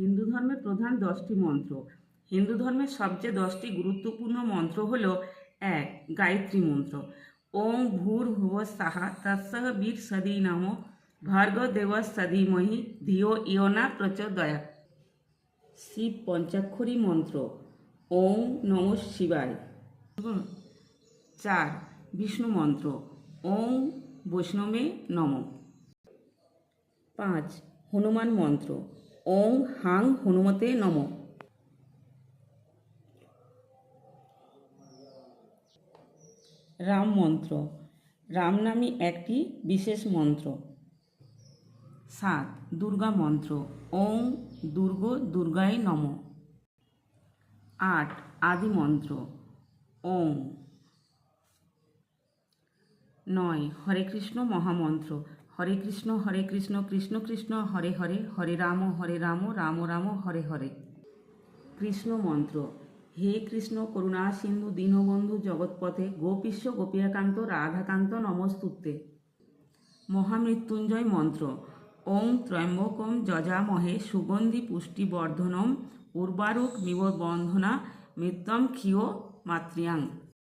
হিন্দু ধর্মের প্রধান দশটি মন্ত্র। হিন্দু ধর্মের সবচেয়ে দশটি গুরুত্বপূর্ণ মন্ত্র হল এক, গায়ত্রী মন্ত্র। ওং ভূর ভুব সাহা তৎসহ বীর সদী নাম ভার্গ দেব সদীমহি ধিও ইয়না প্রচোদয়া শিব পঞ্চাক্ষরী মন্ত্র। ওং নম শিবায়। চার, বিষ্ণু মন্ত্র। ওং বৈষ্ণবে নম। পাঁচ, হনুমান মন্ত্র। ওং হাং হনুমতে নম। রাম মন্ত্র। রাম নামে একটি বিশেষ মন্ত্র। সাত, দুর্গা মন্ত্র। ওং দুর্গ দুর্গায় নম। আট, আদি মন্ত্র। ওং। নয়, হরে কৃষ্ণ মহামন্ত্র। হরে কৃষ্ণ হরে কৃষ্ণ কৃষ্ণ কৃষ্ণ, হরে হরে হরে রাম হরে রাম রাম রাম, হরে হরে। কৃষ্ণ মন্ত্র, হে কৃষ্ণ করুণা সিন্ধু দীনবন্ধু জগৎপথে, গোপীশ্ব গোপীকান্ত রাধাকান্ত নমস্তুতে। মহামৃত্যুঞ্জয় মন্ত্র, ওং ত্রয়ম্বকম যজামহে সুগন্ধি পুষ্টিবর্ধনম, উর্বারুক মিব বন্ধনা মৃত্যম ক্ষিয় মাতৃয়াং।